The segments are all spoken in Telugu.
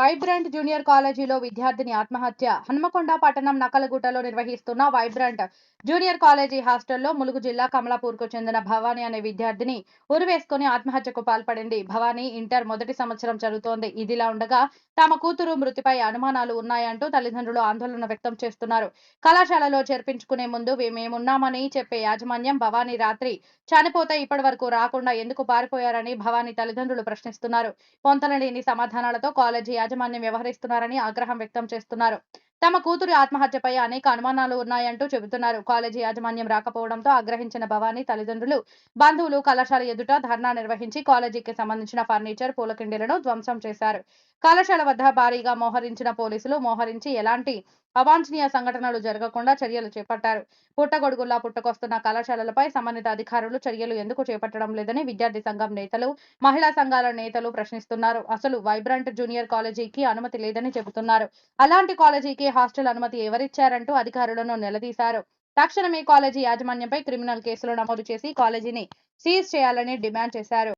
వైబ్రంట్ జూనియర్ కాలేజీలో విద్యార్థిని ఆత్మహత్య. హన్మకొండ పట్టణం నకలగుట్టలో నిర్వహిస్తున్న వైబ్రంట్ జూనియర్ కాలేజీ హాస్టల్లో ములుగు జిల్లా కమలాపూర్కు చెందిన భవానీ అనే విద్యార్థిని ఉరివేసుకుని ఆత్మహత్యకు పాల్పడింది. భవానీ ఇంటర్ మొదటి సంవత్సరం చదువుతోంది. ఇదిలా ఉండగా తమ కూతురు మృతిపై అనుమానాలు ఉన్నాయంటూ తల్లిదండ్రులు ఆందోళన వ్యక్తం చేస్తున్నారు. కళాశాలలో చేర్పించుకునే ముందు "వే- మేమున్నామని చెప్పే యాజమాన్యం భవానీ రాత్రి చనిపోతే ఇప్పటి వరకు రాకుండా ఎందుకు పారిపోయారని భవానీ తల్లిదండ్రులు ప్రశ్నిస్తున్నారు. పొంతనలేని సమాధానాలతో కాలేజీ యాజమాన్యం వ్యవహరిస్తున్నారని ఆగ్రహం వ్యక్తం చేస్తున్నారు. తమ కూతురు ఆత్మహత్యపై అనేక అనుమానాలు ఉన్నాయంటూ చెబుతున్నారు. కాలేజీ యాజమాన్యం రాకపోవడంతో ఆగ్రహించిన భవానీ తల్లిదండ్రులు బంధువులు కళాశాల ఎదుట ధర్నా నిర్వహించి కాలేజీకి సంబంధించిన ఫర్నిచర్ పూలకిండీలను ధ్వంసం చేశారు. కళాశాల వద్ద భారీగా మోహరించిన పోలీసులు మోహరించి ఎలాంటి అవాంఛనీయ సంఘటనలు జరగకుండా చర్యలు చేపట్టారు. పుట్టగొడుగుల్లా పుట్టుకొస్తున్న కళాశాలలపై సంబంధిత అధికారులు చర్యలు ఎందుకు చేపట్టడం లేదని విద్యార్థి సంఘం నేతలు మహిళా సంఘాల నేతలు ప్రశ్నిస్తున్నారు. అసలు వైబ్రంట్ జూనియర్ కాలేజీకి అనుమతి లేదని చెబుతున్నారు. అలాంటి కాలేజీకి హాస్టల్ అనుమతి ఎవరిచ్చారంటూ అధికారులను నిలదీశారు. తక్షణమే కాలేజీ యాజమాన్యంపై క్రిమినల్ కేసులు నమోదు చేసి కాలేజీని సీజ్ చేయాలని డిమాండ్ చేశారు.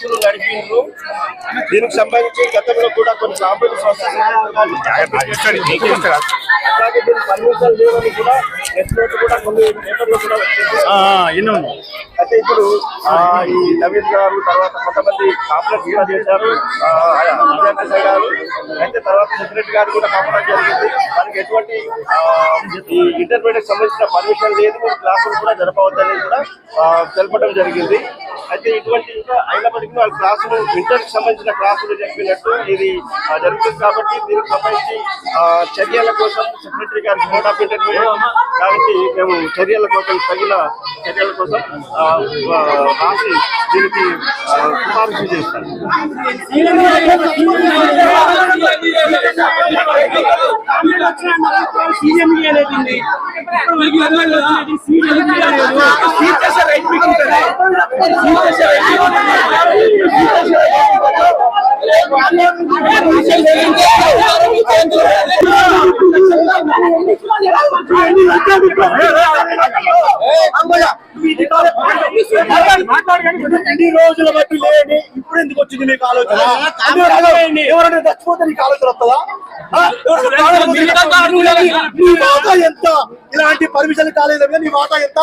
క్లాసులు నడిపిండ్రు దీనికి సంబంధించి గతంలో కూడా కొన్ని అలాగే పర్మిషన్ లేవని కూడా కూడా కొన్ని పేపర్లు కూడా అయితే ఇప్పుడు ఆ, ఈ నవీన్ గారు తర్వాత కొంతమంది కాంప్లెక్స్ కూడా చేశారు. సంఘాలు అయితే తర్వాత సెక్రటరీ గారు కూడా పంపడం జరిగింది. మనకి ఎటువంటి ఆ, ఈ ఇంటర్మీడియట్ సంబంధించిన పర్మిషన్ లేదు. క్లాసులు కూడా జరపవద్దని కూడా తెలపడం జరిగింది. అయితే ఇటువంటి ఇంకా అయినప్పటికీ వాళ్ళ క్లాసులు ఇంటర్ సంబంధించిన క్లాసులు చెప్పినట్టు ఇది జరుగుతుంది కాబట్టి దీనికి సంబంధించి ఆ, చర్యల కోసం సెక్రటరీ గారికి నోట్ ఆఫ్ ఇంటర్మీడియట్ కాబట్టి మేము చర్యల కోసం తగిన చర్యల కోసం ఆ, ఆ, రాసి దీనికి ఆ, సిఫారసు చేస్తాం ఇన్ని రోజుల బట్టి లేని ఇప్పుడు ఎందుకు వచ్చింది మీకు ఆలోచన? ఎవరైనా చచ్చిపోతే నీకు ఆలోచన వస్తుందా? ఆ? నీ వాటా ఎంత? ఇలాంటి పర్మిషన్ కాలేదు కదా, నీ వాటా ఎంత?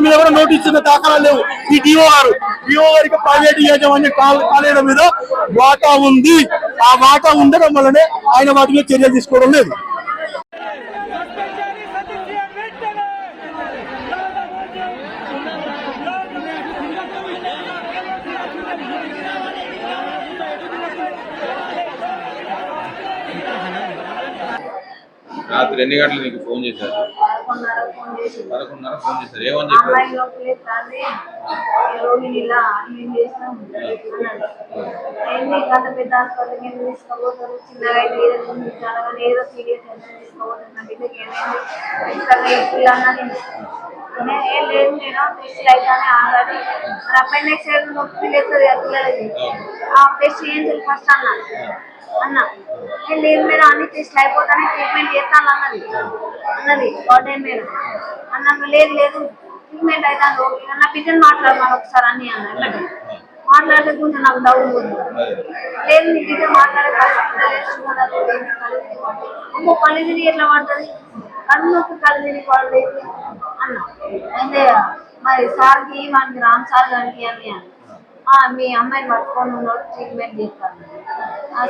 మీద కూడా నోటీస్ ఇచ్చిన దాఖలా లేవు. ఈ డిఓ గారు డిఓ గారికి ప్రైవేట్ యాజమాన్య కాలేజీల మీద వాటా ఉంది. ఆ వాటా ఉండడం వల్లనే ఆయన వాటి మీద చర్యలు తీసుకోవడం లేదు. రాత్రి ఎన్ని గంటలు నీకు ఫోన్ చేశారు? పదకొండున్నర ఫోన్ చేశారు. ఏమని చెప్పారు? పెద్ద హాస్పిటల్కి ఎందుకు తీసుకోబోతారు చిన్నగా అయితే ఏదో చాలా ఏదో సీరియస్ ఎంత తీసుకోబోతుంది నా బిడ్డకి ఏమైంది? ఖచ్చితంగా ఎప్పుడు అన్నా నేను నేను ఏం లేదు నేను టెస్ట్లు అయితేనే ఆల్రెడీ మరి అపెండిక్స్ ఏదో నొప్పి లేస్తుంది కదా పిల్లలకి ఆ టెస్ట్ చేయించాలి ఫస్ట్ అన్నాడు అన్న నేను లేదు మేడం అన్ని టెస్ట్లు అయిపోతానే ట్రీట్మెంట్ చేస్తాను అన్నది. అన్నది. మేడం అన్నాను లేదు లేదు. ట్రీట్మెంట్ అవుతాను అన్న నా బిడ్డను మాట్లాడమని ఒకసారి అన్ని అన్న. ఎమ్మటే. మాట్లాడితే కొంచెం నాకు డౌట్ ఉంది. లేదు నీ బిడ్డ మాట్లాడే పరిస్థితి లేదు. కళ్ళు అమ్మో కళ్ళు తిరిగి ఎట్లా పడుతుంది? కళ్ళు నొప్పి కళ్ళు తిరిగి పడలేదు అన్న అయితే మరి సార్కి మనకి రామ్ సార్ గారికి అని మీ అమ్మాయిని పట్టుకొని ఉన్నాడు ట్రీట్మెంట్ చేస్తాను.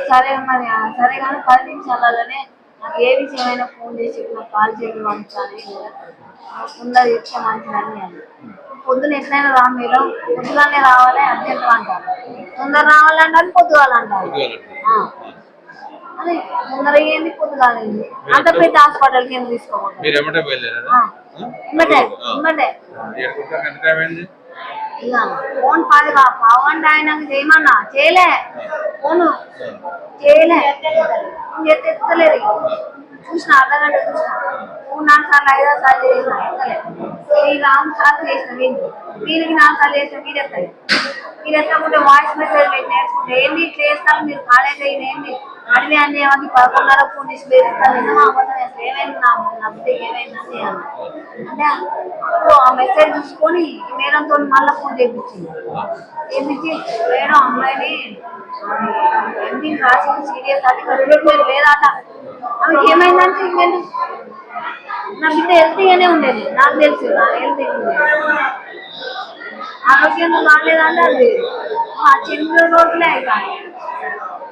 సరే మరి సరే కానీ పది నిమిషాలలోనే నాకు ఏ విషయమైనా ఫోన్ చేసి నాకు కాల్ చేసి పంపించాలి తొందర చెప్తే మంచిదని అని పొద్దున ఎట్లయినా రా మీరు పొద్దుగానే రావాలి అర్జెంట్ అంటారు. తొందర రావాలంటారు పొద్దుగాలంటారు. అదే తొందర ఏంది పొద్దుగాలేదు. అంత పెద్ద హాస్పిటల్కి తీసుకోకూడదు. మీరు ఎమ్మటే ఇక ఫోన్ పది పవన్ ఆయన చేయమన్నా చేయలే. ఫోన్. చేయలే. ఇంకెత్త ఎత్తలేదు ఇక. చూసిన అర్ధగంట చూసిన. మూడు నాలుగు సార్లు ఐదారు సార్లు చేసిన ఎత్తలేదు శ్రీరామ్ సార్లు చేసిన వీళ్ళు వీళ్ళకి నాలుగు సార్లు చేసిన వీడు ఎత్తలే. మీరు ఎత్తకుంటే వాయిస్ మెసేజ్ పెట్టి నేర్చుకుంటే? ఏంది ఇట్లా చేస్తారు? మీరు కాలేజ్ అయిన ఏంది? అడివి అన్నీ ఏమని పదకొండున్నర ఫోన్ చేసి బెదిరిస్తారు నిజమా అబద్ధం అసలు ఏమైంది నా నా ఏమైందని అంటే అప్పుడు ఆ మెసేజ్ చూసుకొని ఈ మేడంతో మళ్ళీ ఫోన్ చేయించింది చేయించి మేడం అమ్మాయిని ఎంపీ రాసి సీరియస్ అది ట్రీట్మెంట్ లేదాట. ఆమెకి ఏమైందంటే ఇంకేంటి నా బిడ్డ హెల్తీగానే ఉండేది. నాకు తెలుసు నా హెల్తీ ఆరోగ్యం కాలేదంటే అది ఆ చిన్న రోజులే అయిపోయి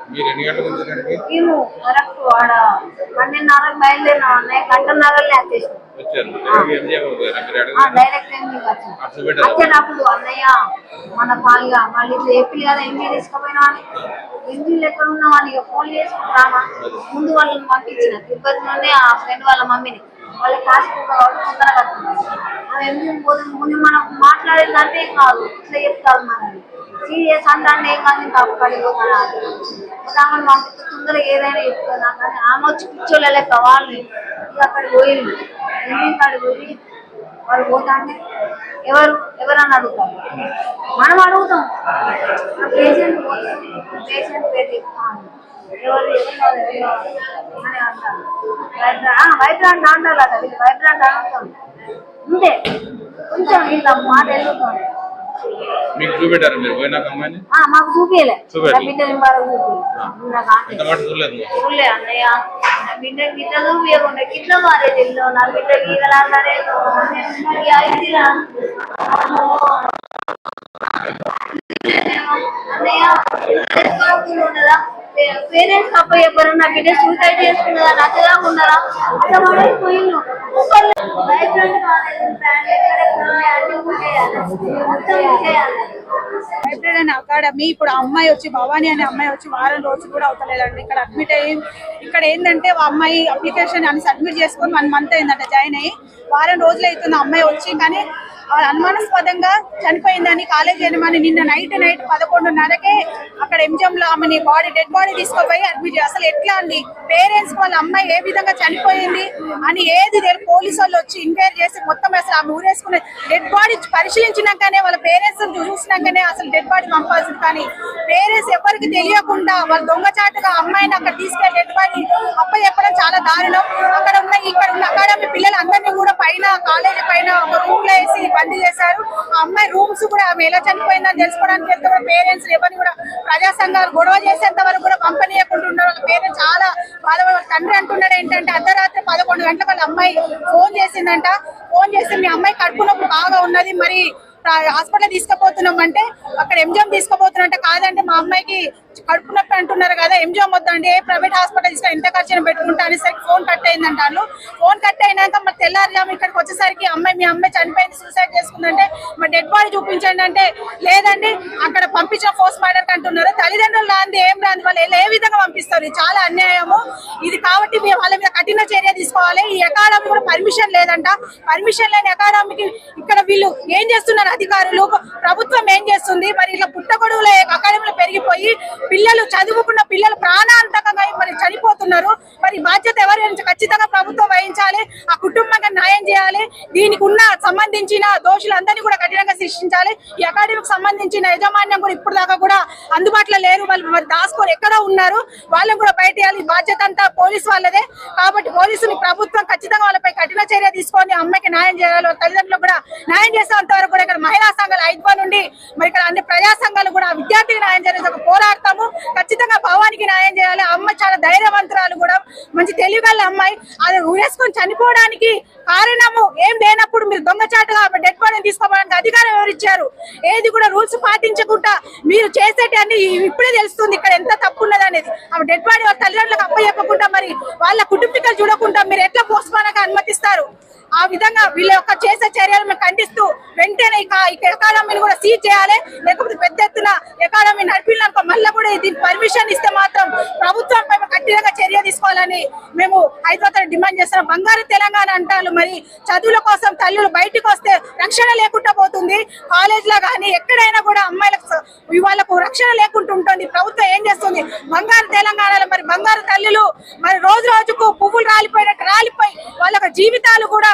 మీరు ఎన్ని గంటలకు? మేము కరెక్ట్ ఆడ పన్నెండున్నరకు బయలుదేరినాం. అన్నయ్య గంటన్నరలో వచ్చేసాం వచ్చారు. ఎక్కడికి ఏం చేయకపోయారా మీరు ఆ, అడగలేదు డైరెక్ట్ ఎందుకు వచ్చాం అట్లా పెట్టారు వచ్చేటప్పుడు అన్నయ్య మన పాలుగా మళ్ళీ ఇట్లా చెప్పి కదా ఎంజీ తీసుకుపోయినా అని ఎంజీలు ఎక్కడ ఉన్నామని ఇక ఫోన్ చేసుకుంటామా? ముందు వాళ్ళని పంపించిన. తిరుపతిలోనే ఆ ఫ్రెండ్ వాళ్ళ మమ్మీని. వాళ్ళకి హాస్పిటల్ కాబట్టి తొందరగా వస్తున్నారు అది ఎందుకు పోతుంది ముందు మనం మాట్లాడేదంటే ఏం కాదు. ఇట్లా చెప్తారు మనని సీరియస్ అంటే అంటే ఏం కాదు ఇంకా అక్కడికి మనకి ఆమెను పంపిస్తే తొందరగా ఏదైనా చెప్తున్నా కానీ ఆమె వచ్చి కూర్చోలే కావాలి ఇక అక్కడికి పోయింది ఎంజీ కాడికి పోయి? వాళ్ళు పోతాంటే ఎవరు ఎవరని అడుగుతారు? మనం అడుగుతాం. పేషెంట్ పేషెంట్ పేరు చెప్తాను. ఎవరు అంటారు వైబ్రాంట్ అంటారు కదా వీళ్ళు వైబ్రాంట్ అడుగుతాం అంతే కొంచెం ఇలా మాట వెళ్తాం మీకు చూపెట్టారు మీరు? పోయినాక అమ్మాయిని? మాకు చూపించలే చూపియలే. నా బిడ్డ మాట చూడలేదు చూడలే అన్నయ్య నా బిడ్డ బిడ్డ చూపించకుండా గిట్ల మారేది ఇల్లు నా బిడ్డ గీగలాగానే అన్నయ్య ఉండదా పేరెంట్స్ తప్ప చెప్పారు నా బిడ్డ సూసైడ్ చేసుకున్నదా నచ్చదా ఉండదా అట్లా మనకి పోయిండు కాలేజ్ ప్లాన్ ఎక్కడెక్కడ అన్ని చేయాలి మొత్తం చేయాలి లైబ్రరీ అనే అకాడమీ ఇప్పుడు అమ్మాయి వచ్చి భవానీ అనే అమ్మాయి వచ్చి వారం రోజులు కూడా అవుతలేదండి. ఇక్కడ అడ్మిట్ అయ్యి ఇక్కడ ఏంటంటే అమ్మాయి అప్లికేషన్ అని సబ్మిట్ చేసుకొని వన్ మంత్ అయిందంట జాయిన్ అయ్యి. వారం రోజులు అవుతుంది ఆ అమ్మాయి వచ్చి కానీ అనుమానాస్పదంగా చనిపోయిందని కాలేజ్ యజమాని నిన్న నైట్ నైట్ పదకొండున్నరకే అక్కడ ఎంజిఎం లో ఆమెని బాడీ డెడ్ బాడీ తీసుకుపోయి అడ్మిట్ అసలు ఎట్లా అండి? పేరెంట్స్ వాళ్ళ అమ్మాయి ఏ విధంగా చనిపోయింది అని ఏది తెలియదు పోలీసు వాళ్ళు వచ్చి ఎంక్వైరీ చేసి మొత్తం అసలు ఆమె ఊరేసుకునే డెడ్ బాడీ పరిశీలించినాకనే వాళ్ళ పేరెంట్స్ చూసినాకనే అసలు డెడ్ బాడీ పంపాల్సింది. కానీ పేరెంట్స్ ఎవరికి తెలియకుండా వాళ్ళ దొంగచాటుగా అమ్మాయిని అక్కడ తీసుకెళ్ళి డెడ్ బాడీ అప్ప చెప్పడం చాలా దారుణం. అక్కడ ఉన్న ఇక్కడ ఉన్న అకాడమీ పిల్లలు అందరినీ కూడా పైన కాలేజీ పైన ఒక రూమ్లో వేసి బందీ చేశారు. ఆ అమ్మాయి రూమ్స్ కూడా ఆమె ఎలా చనిపోయిందని తెలుసుకోవడానికి వెళ్తే కూడా పేరెంట్స్ ఎవరిని కూడా ప్రజా సంఘాలు గొడవ చేసేంత వరకు కూడా పంపనీయకుండా ఉన్నారు వాళ్ళ పేరెంట్స్ చాలా బాధపడ తండ్రి అంటున్నాడు ఏంటంటే అర్ధరాత్రి పదకొండు గంటల వాళ్ళ అమ్మాయి ఫోన్ చేసిందంట. ఫోన్ చేసి మీ అమ్మాయి కడుపు నొప్పి బాగా ఉన్నది మరి హాస్పిటల్ తీసుకుపోతున్నాం అంటే అక్కడ ఎంజిఎం తీసుకుపోతున్నట్టే కాదంటే మా అమ్మాయికి కడుపు నొప్పి అంటున్నారు కదా ఎంజిఎం వద్దండి ఏ ప్రైవేట్ హాస్పిటల్ ఎంత ఖర్చు పెట్టుకుంటా అనేసరికి ఫోన్ కట్ అయిందంటారు. ఫోన్ కట్ అయినాక మరి తెల్లారుజాము ఇక్కడికి వచ్చేసరికి అమ్మాయి మీ అమ్మాయి చనిపోయింది సూసైడ్ చేసుకుందంటే మరి డెడ్ బాడీ చూపించండి అంటే లేదండి అక్కడ పంపించిన పోస్ట్ మార్టం అంటున్నారు. తల్లిదండ్రులు రాంది ఏం రాంది వాళ్ళు ఏ- విధంగా పంపిస్తారు? చాలా అన్యాయము. ఇది కాబట్టి మేము వాళ్ళ మీద కఠిన చర్య తీసుకోవాలి. ఈ అకాడమీ కూడా పర్మిషన్ లేదంట. పర్మిషన్ లేని అకాడమీకి ఇక్కడ వీళ్ళు ఏం చేస్తున్నారు? అధికారులు ప్రభుత్వం ఏం చేస్తుంది? మరి ఇట్లా పెరిగిపోయి పిల్లలు చదువుకున్న పిల్లలు ప్రాణాంతకంగా మరి చనిపోతున్నారు. మరి బాధ్యత ఎవరు ఖచ్చితంగా ప్రభుత్వం వహించాలి ఆ కుటుంబంగా న్యాయం చేయాలి దీనికి ఉన్న సంబంధించిన దోషులందరినీ కూడా కఠినంగా శిక్షించాలి. ఈ అకాడమీకి సంబంధించిన యజమాన్యం కూడా ఇప్పుడు దాకా కూడా అందుబాటులో లేరు. వాళ్ళు మరి దాచుకొని ఎక్కడో ఉన్నారు. వాళ్ళని కూడా బయట వేయాలి బాధ్యత అంతా పోలీస్ వాళ్ళదే. కాబట్టి పోలీసుని ప్రభుత్వం ఖచ్చితంగా వాళ్ళపై కఠిన చర్య తీసుకొని అమ్మాయికి న్యాయం చేయాలి తల్లిదండ్రులు కూడా న్యాయం చేసేంత వరకు కూడా ఇక్కడ మహిళా సంఘాలు ఐద్వా నుండి మరి ఇక్కడ అన్ని ప్రజా సంఘాలు కూడా విద్యార్థికి న్యాయం చేయాలి ఒక పోరాడతాము. ఖచ్చితంగా భవానికి న్యాయం చేయాలి. అమ్మ చాలా ధైర్యవంతురాలు కూడా. మంచి తెలివిగల అమ్మాయి. అది ఊరేసుకొని చనిపోవడానికి కారణము ఏం లేనప్పుడు మీరు దొంగచాటుగా డెడ్ బాడీని తీసుకోవడానికి అధికారం ఎవరిచ్చారు ఏది కూడా రూల్స్ పాటించకుండా మీరు చేసేటి అన్ని ఇప్పుడే తెలుస్తుంది ఇక్కడ ఎంత తప్పు ఉన్నది అనేది. ఆమె డెడ్ బాడీ వాళ్ళ తల్లిదండ్రులకు అప్పచెప్పకుండా మరి వాళ్ళ కుటుంబీకులు చూడకుండా మీరు ఎట్లా పోస్ట్ మార్టం అనుమతిస్తారు? ఆ విధంగా వీళ్ళ యొక్క చేసే చర్యలు మేము ఖండిస్తూ వెంటనే ఇక ఈ అకాడమీని కూడా సీజ్ చేయాలి. లేకపోతే పెద్ద ఎత్తున అకాడమీ నడిపినాక మళ్ళీ కూడా దీనికి పర్మిషన్ ఇస్తే మాత్రం ప్రభుత్వంపై మేము కఠినంగా చర్య తీసుకోవాలని మేము హైదరాబాద్ డిమాండ్ చేస్తున్నాం. బంగారు తెలంగాణ అంటారు మరి. చదువుల కోసం తల్లులు బయటకు వస్తే రక్షణ లేకుండా పోతుంది. కాలేజ్లో కానీ ఎక్కడైనా కూడా అమ్మాయిలకు వాళ్ళకు రక్షణ లేకుండా ఉంటుంది. ప్రభుత్వం ఏం చేస్తుంది? బంగారు తెలంగాణలో మరి బంగారు తల్లులు మరి రోజు రోజుకు పువ్వులు రాలిపోయినట్టు రాలిపోయి వాళ్ళ జీవితాలు కూడా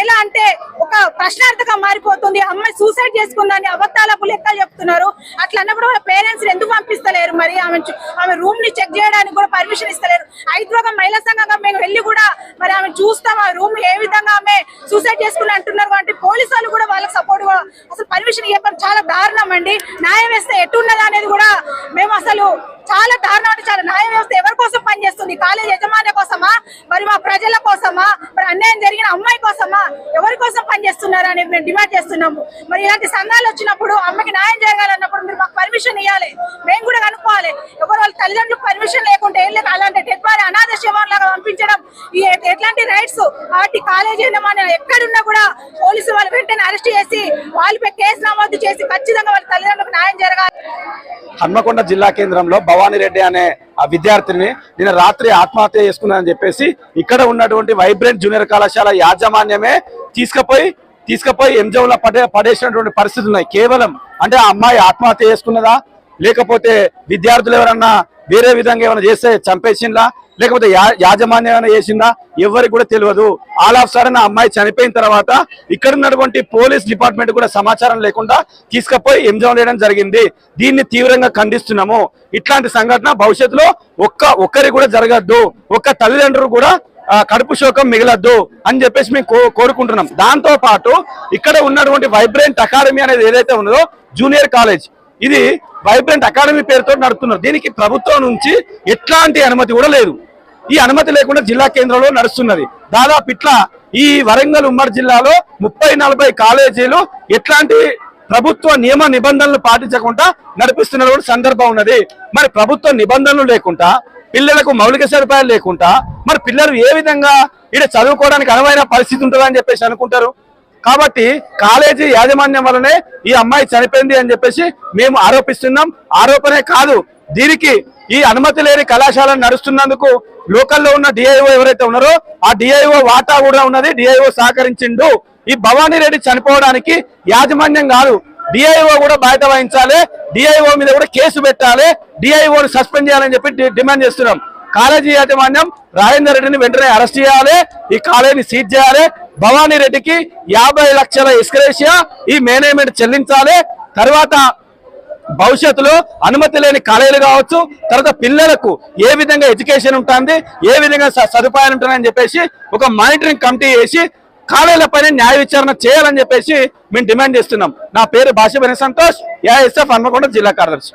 ఎలా అంటే ఒక ప్రశ్నార్థకం మారిపోతుంది. అమ్మాయి సూసైడ్ చేసుకుందని అబద్ధాలపు లెక్కలు చెప్తున్నారు. అట్లా అన్నప్పుడు పేరెంట్స్ ఎందుకు పంపిస్తలేరు మరి? ఆమె ఆమె రూమ్ని చెక్ చేయడానికి కూడా పర్మిషన్ ఇస్తలేరు. హైదరాబాద్ మహిళా సంఘంగా మేము వెళ్ళి కూడా మరి ఆమె చూస్తాం ఆ రూమ్ ఏ విధంగా ఆమె సూసైడ్ చేసుకుని అంటున్నారు అంటే పోలీసు వాళ్ళు కూడా వాళ్ళకి సపోర్ట్ అసలు పర్మిషన్ ఇవ్వడం చాలా దారుణం అండి. న్యాయ ఎటు ఎట్టున్నదా అనేది కూడా మేము అసలు చాలా దారుణం అంటే చాలా న్యాయ వ్యవస్థ ఎవరి కోసం పనిచేస్తుంది? కాలేజ్ యజమాని కోసమా? మరి మా ప్రజల కోసమా? మరి అన్యాయం జరిగిన అమ్మాయి కోసమా? ఎవరి కోసం పనిచేస్తున్నారు అని మేము డిమాండ్ చేస్తున్నాము. మరి ఇలాంటి సంఘాలు వచ్చినప్పుడు అమ్మకి న్యాయం జరగాలన్నప్పుడు మీరు మాకు పర్మిషన్ ఇవ్వాలి మేము కూడా కనుక్కోవాలి. ఎవరు వాళ్ళ తల్లిదండ్రులకు పర్మిషన్ లేకుంటే ఏం లేదు. అలాంటి డెడ్ బాడీ అనాథ శవం లాగా పంపించడం ఎట్లాంటి రైట్స్ కాబట్టి కాలేజ్ యజమాని ఎక్కడున్నా కూడా పోలీసు వాళ్ళు వెంటనే అరెస్ట్ చేసి వాళ్ళపై కేసు నమోదు చేసి ఖచ్చితంగా వాళ్ళ తల్లిదండ్రులకు న్యాయం జరగాలి. హన్మకొండ జిల్లా కేంద్రంలో భవానీ రెడ్డి అనే ఆ విద్యార్థిని నిన్న రాత్రి ఆత్మహత్య చేసుకున్నానని చెప్పేసి ఇక్కడ ఉన్నటువంటి వైబ్రెంట్ జూనియర్ కళాశాల యాజమాన్యమే తీసుకుపోయి తీసుకుపోయి ఎంజంలో పడే పడేసినటువంటి పరిస్థితులు ఉన్నాయి. కేవలం అంటే ఆ అమ్మాయి ఆత్మహత్య చేసుకున్నదా? లేకపోతే విద్యార్థులు ఎవరన్నా వేరే విధంగా ఏమైనా చేస్తే చంపేసిందా? లేకపోతే యా- యాజమాన్యం ఏమైనా చేసిందా? ఎవరికి కూడా తెలియదు. ఆల్ ఆఫ్ సడన్ ఆ అమ్మాయి చనిపోయిన తర్వాత ఇక్కడ ఉన్నటువంటి పోలీస్ డిపార్ట్మెంట్ కూడా సమాచారం లేకుండా తీసుకుపోయి ఎంజాయ్ చేయడం జరిగింది. దీన్ని తీవ్రంగా ఖండిస్తున్నాము. ఇట్లాంటి సంఘటన భవిష్యత్తులో ఒక్క ఒక్కరి కూడా జరగద్దు. ఒక్క తల్లిదండ్రులు కూడా కడుపు శోకం మిగలద్దు అని చెప్పేసి మేము కో- కోరుకుంటున్నాం. దాంతో పాటు ఇక్కడ ఉన్నటువంటి వైబ్రెంట్ అకాడమీ అనేది ఏదైతే ఉన్నదో జూనియర్ కాలేజ్. ఇది వైబ్రెంట్ అకాడమీ పేరుతో నడుపుతున్నారు. దీనికి ప్రభుత్వం నుంచి ఎట్లాంటి అనుమతి కూడా లేదు. ఈ అనుమతి లేకుండా జిల్లా కేంద్రంలో నడుస్తున్నది. దాదాపు ఇట్లా ఈ వరంగల్ ఉమ్మడి జిల్లాలో ముప్పై నలభై కాలేజీలు ఎట్లాంటి ప్రభుత్వ నియమ నిబంధనలు పాటించకుండా నడిపిస్తున్న కూడా సందర్భం ఉన్నది. మరి ప్రభుత్వ నిబంధనలు లేకుండా పిల్లలకు మౌలిక సదుపాయాలు లేకుండా మరి పిల్లలు ఏ విధంగా ఇక్కడ చదువుకోవడానికి అనువైన పరిస్థితి ఉంటుందని చెప్పేసి అనుకుంటారు? కాబట్టి కాలేజీ యాజమాన్యం వల్లనే ఈ అమ్మాయి చనిపోయింది అని చెప్పేసి మేము ఆరోపిస్తున్నాం. ఆరోపణే కాదు దీనికి ఈ అనుమతి లేని కళాశాల నడుస్తున్నందుకు లోకల్లో ఉన్న డిఐఓ ఎవరైతే ఉన్నారో ఆ డిఐఓ వాటా కూడా ఉన్నది. డిఐఓ సహకరించిండు. ఈ భవానీ రెడ్డి చనిపోవడానికి యాజమాన్యం కాదు డిఐఓ కూడా బయట వహించాలి. డిఐఓ మీద కూడా కేసు పెట్టాలి. డిఐఓని సస్పెండ్ చేయాలని చెప్పి డిమాండ్ చేస్తున్నాం. కాలేజీ యాజమాన్యం రాజేందర్ రెడ్డిని వెంటనే అరెస్ట్ చేయాలి. ఈ కాలేజీని సీజ్ చేయాలి. భవానీ రెడ్డికి యాభై లక్షల ఇస్క్రేషియా ఈ మేనేజ్మెంట్ చెల్లించాలి. తర్వాత భవిష్యత్తులో అనుమతి లేని కాలేజీలు కావచ్చు తర్వాత పిల్లలకు ఏ విధంగా ఎడ్యుకేషన్ ఉంటుంది ఏ విధంగా సదుపాయాలు ఉంటుందని చెప్పేసి ఒక మానిటరింగ్ కమిటీ వేసి కాలేజీలపైన న్యాయ విచారణ చేయాలని చెప్పేసి మేము డిమాండ్ చేస్తున్నాం. నా పేరు భాష సంతోష్ ఏఎస్ఎఫ్ హన్మకొండ జిల్లా కార్యదర్శి.